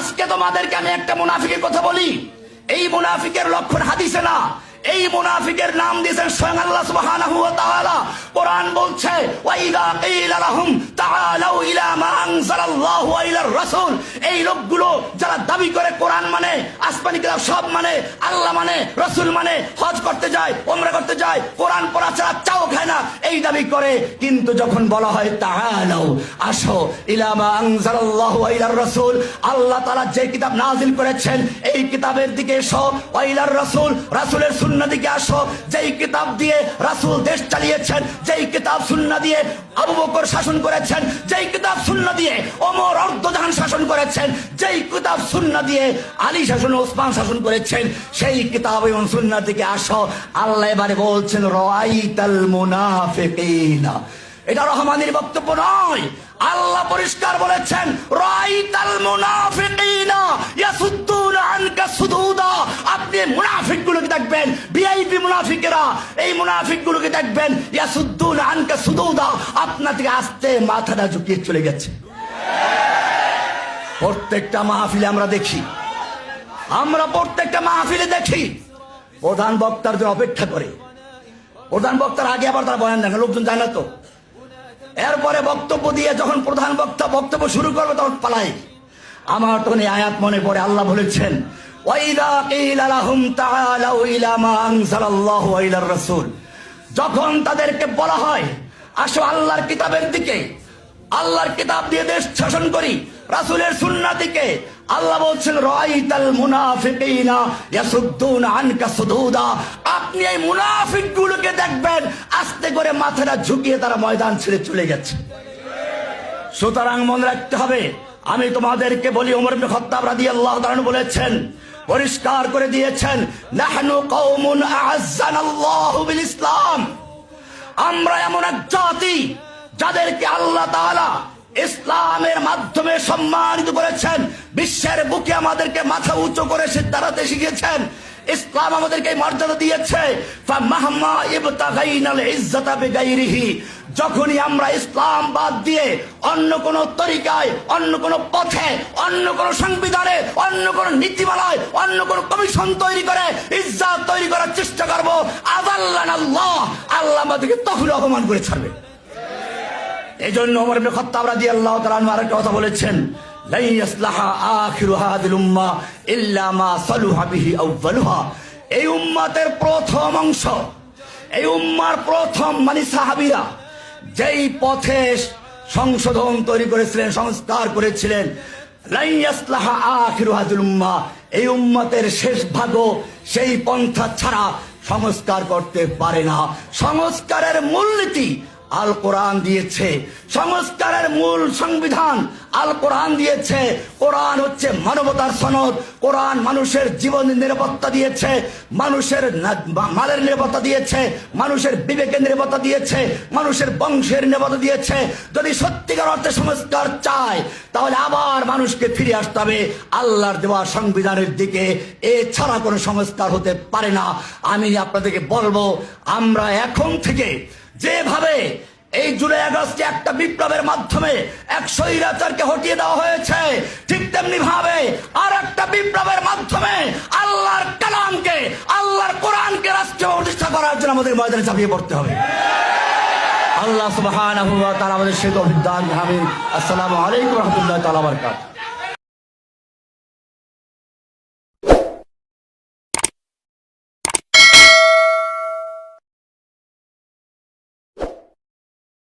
আজকে তোমাদেরকে আমি একটা মুনাফিকের কথা বলি। এই মুনাফিকের লক্ষণ হাদিসে না। এই মুনাফিকের নাম দিয়েছেন স্বয়ং আল্লাহ সুবহানাহু ওয়া তাআলা। কোরআন বলছে ওয়াইদা কিলা লাহুম তাআলাউ ইলা মা আনজালাল্লাহু ওয়া ইলার রাসূল। এই লোকগুলো যারা দাবি করে কোরআন মানে আসমানি কিতাব সব মানে আল্লাহ মানে রাসূল মানে হজ করতে যায় ওমরা করতে যায়, কোরআন পড়া ছাড়া চাও খায় না, এই দাবি করে। কিন্তু যখন বলা হয়, তাআলাউ, আসো, ইলা মা আনজালাল্লাহু ওয়া ইলার রাসূল। আল্লাহ তাআলা যে কিতাব নাজিল করেছেন, এই কিতাবের দিকে এসো, ওয়া ইলার রাসূল। রাসূলের সুন্নাহ দিকে আসো, যেই কিতাব দিয়ে রাসূল দেশ চালিয়েছেন, যেই কিতাব সুন্নাহ দিয়ে আবু বকর শাসন করেছেন, যেই কিতাব সুন্নাহ দিয়ে অর্ধজাহান শাসন করেছেন, যেই কিতাব সুন্নাহ দিয়ে আলী শাসন, ওসমান শাসন করেছেন, সেই কিতাব এবং সুন্নাহ দিকে আসো। আল্লাহ এবারে বলছেন রাইতাল মুনাফিকিনা। এটা রহমানের বক্তব্য নয়। আল্লাহ পরিষ্কার বলেছেন রাইতাল মুনাফিকিনা ইয়াসুদ্দুনা আনকা সুদুদা আপনি মুনাফিকগুলোকে দেখবেন, ভিআইপি মুনাফিকেরা, এই মুনাফিকগুলোকে দেখবেন, ইয়াসুদ্দুনা আনকা সুদুদা আপনা থেকে আস্তে মাথাটা ঝুঁকিয়ে চলে গেছে। প্রত্যেকটা মাহফিলে আমরা দেখি। আমরা প্রত্যেকটা মাহফিলে দেখি। প্রধান বক্তার জন্য অপেক্ষা করে। প্রধান বক্তার আগে আবার তারা বয়ান দেখে লোকজন জানে তো। এরপরে বক্তব্য দিয়ে যখন প্রধান বক্তা বক্তব্য শুরু করবে, তখন পালাই। আমার তখন এই আয়াত মনে পড়ে, আল্লাহ বলেছেন যখন তাদেরকে বলা হয়, আসো আল্লাহর কিতাবের দিকে, আল্লাহর কিতাব দিয়ে দেশ শাসন করি, রাসূলের সুন্নাহ দিকে, আল্লাহ বলছেন, রাইতাল মুনাফিকিনা ইয়াসুদ্দুনা আনকা সুদুদা। আপনি এই মুনাফিকগুলোকে দেখবেন, আস্তে করে মাথাটা ঝুঁকিয়ে তারা ময়দান ছেড়ে চলে গেছে। সুতরাং মনে রাখতে হবে, আমি তোমাদেরকে বলি, ওমর ইবনে খাত্তাব রাদিয়াল্লাহু তাআলা বলেছেন পরিষ্কার করে দিয়েছেন, নাহনু কওমুন আ'আজ্জানাল্লাহু বিল ইসলাম আমরা এমন এক জাতি যাদেরকে আল্লাহ তাআলা ইসলামের মাধ্যমে সম্মানিত করেছেন, বিশ্বের বুকে আমাদেরকে মাথা উঁচু করে সে দাঁড়াতে শিখিয়েছেন। ইসলাম আমাদেরকে মর্যাদা দিয়েছে। যখনই আমরা ইসলাম বাদ দিয়ে অন্য কোন তরিকায়, অন্য কোন পথে, অন্য কোন সংবিধানে, অন্য কোন নীতিমালায়, অন্য কোন কমিশন তৈরি করে, ইজ্জাত তৈরি করার চেষ্টা করব আল্লাহ আল্লাহ আমাদেরকে তখন অপমান করে ছাড়বে। এই জন্য ওমর খাত্তাব রাদিয়াল্লাহু তাআলা আনহু আরেকটা কথা বলেছেন লাই ইয়াসলাহা আখিরু হাদিল উম্মাহ ইল্লা মা সালুহা বিহি আউয়ালুহা এই উম্মাতের প্রথম অংশ, এই উম্মার প্রথম মানে সাহাবীরা যেই পথে সংশোধন তৈরি করেছিলেন, সংস্কার করেছিলেন এই উম্মতের শেষ ভাগও সেই পন্থা ছাড়া সংস্কার করতে পারে না। সংস্কারের মূলনীতি আল কোরআন দিয়েছে। সংস্কারের মূল সংবিধান আল কোরআন দিয়েছে। কোরআন হচ্ছে মানবতার সনদ। কোরআন মানুষের জীবনের নিরাপত্তা দিয়েছে। মানুষের মালের নিরাপত্তা দিয়েছে। মানুষের বিবেকের নিরাপত্তা দিয়েছে। মানুষের বংশের নিরাপত্তা দিয়েছে। যদি সত্যিকার অর্থে সংস্কার চায়, তাহলে আবার মানুষকে ফিরে আসতে হবে আল্লাহর দেওয়া সংবিধানের দিকে। এছাড়া কোনো সংস্কার হতে পারে না। আমি আপনাদেরকে বলব, আমরা এখন থেকে যেভাবে এই জুলাই আগস্টে একটা বিপ্লবের মাধ্যমে এক স্বৈরাচারকে হটিয়ে দেওয়া হয়েছে, ঠিক তেমনি ভাবে আর একটা বিপ্লবের মাধ্যমে আল্লাহর কালামকে, আল্লাহর কোরআনকে রাষ্ট্রীয় প্রতিষ্ঠা করার জন্য আমাদের ময়দানে চাপিয়ে পড়তে হবে। আল্লাহ ওয়া তাআলা আমাদের তৌফিক দান, আমিন। আসসালামু আলাইকুম রাহমাতুল্লাহি তাআলা ওয়া বারাকাতুহু।